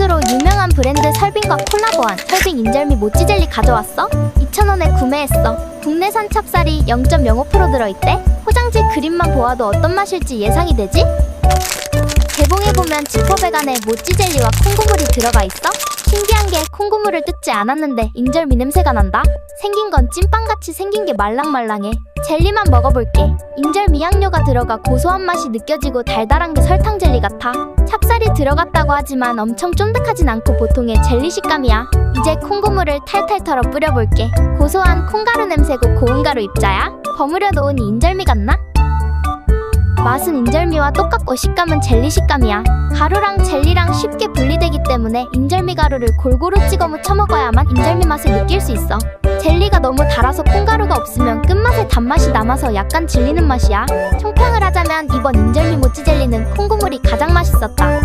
스스로 유명한 브랜드 설빙과 콜라보한 설빙 인절미 모찌 젤리 가져왔어. 2,000원에 구매했어. 국내산 찹쌀이 0.05% 들어있대. 포장지 그림만 보아도 어떤 맛일지 예상이 되지? 개봉해보면 지퍼백 안에 모찌 젤리와 콩고물이 들어가 있어? 신기한 게 콩고물을 뜯지 않았는데 인절미 냄새가 난다? 생긴 건 찐빵같이 생긴 게 말랑말랑해. 젤리만 먹어볼게. 인절미 향료가 들어가 고소한 맛이 느껴지고 달달한 게 설탕 젤리 같아. 찹쌀이 들어갔다고 하지만 엄청 쫀득하진 않고 보통의 젤리 식감이야. 이제 콩고물을 탈탈 털어 뿌려볼게. 고소한 콩가루 냄새고 고운 가루 입자야. 버무려 놓은 인절미 같나? 맛은 인절미와 똑같고 식감은 젤리 식감이야. 가루랑 젤리랑 쉽게 분리되기 때문에 인절미 가루를 골고루 찍어 묻혀 먹어야만 인절미 맛을 느낄 수 있어. 젤리가 너무 달아서 콩가루가 없으면 끝맛에 단맛이 남아서 약간 질리는 맛이야. 총평을 하자면 이번 인절미 모찌 젤리는 콩고물이 가장 맛있었다.